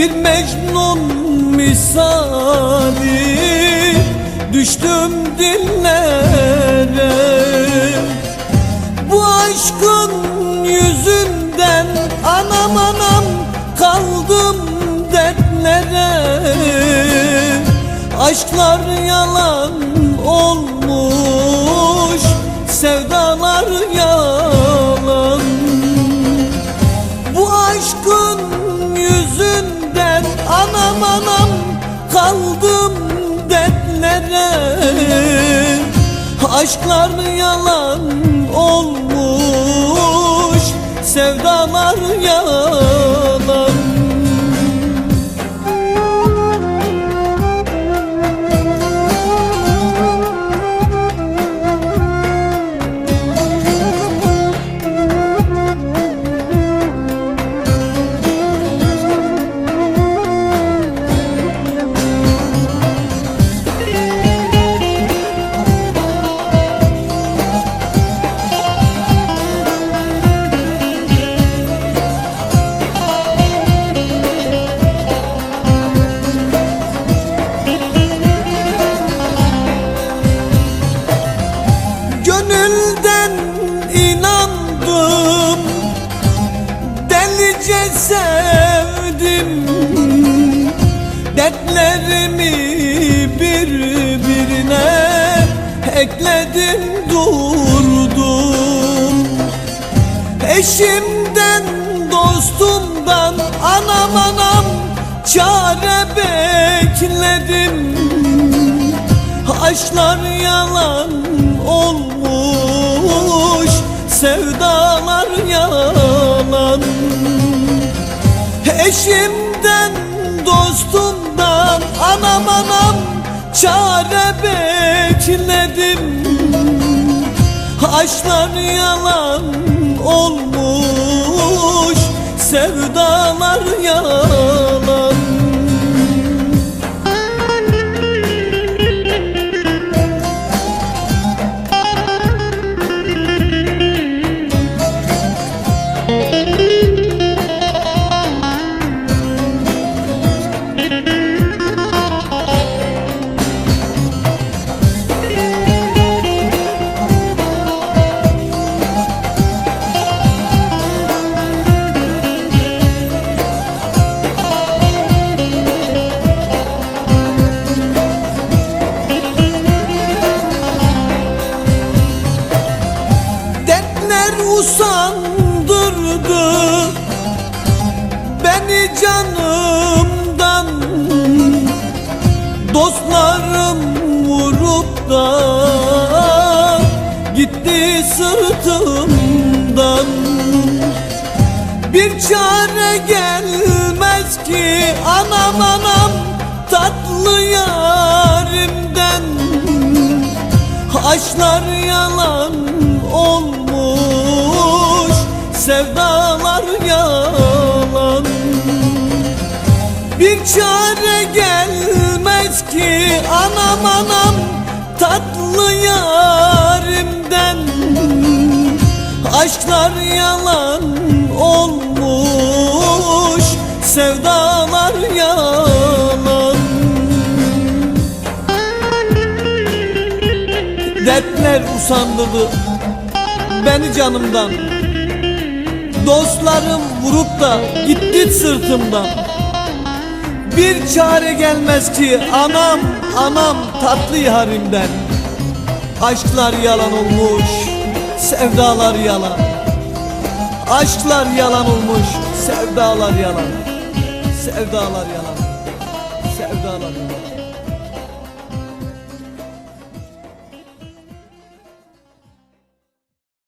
Bir Mecnun misali. Düştüm dillere. Bu aşkın yüzünden Anam anam kaldım dertlere. Aşklar yalan olmuş Sevdalar Aşklar yalan olmuş Sevdalar yalan Ekledim durdum Eşimden dostumdan Anam anam çare bekledim. Aşklar yalan olmuş Sevdalar yalan. Eşimden dostumdan Anam anam çare bekledim Aşklar yalan olmuş Sevdalar yalan Dostlarım vurup da Gitti sırtımdan. Bir çare gelmez ki Anam anam tatlı yarimden. Aşklar yalan olmuş Sevdalar yalan. Bir çare gelmez ki Anam anam tatlı yarimden. Aşklar yalan olmuş Sevdalar yalan. Dertler usandırdı beni canımdan. Dostlarım vurup da gitti sırtımdan Bir çare gelmez ki. Anam anam tatlı yarimden. Aşklar yalan olmuş sevdalar yalan. Aşklar yalan olmuş sevdalar yalan. Sevdalar yalan. Sevdalar yalan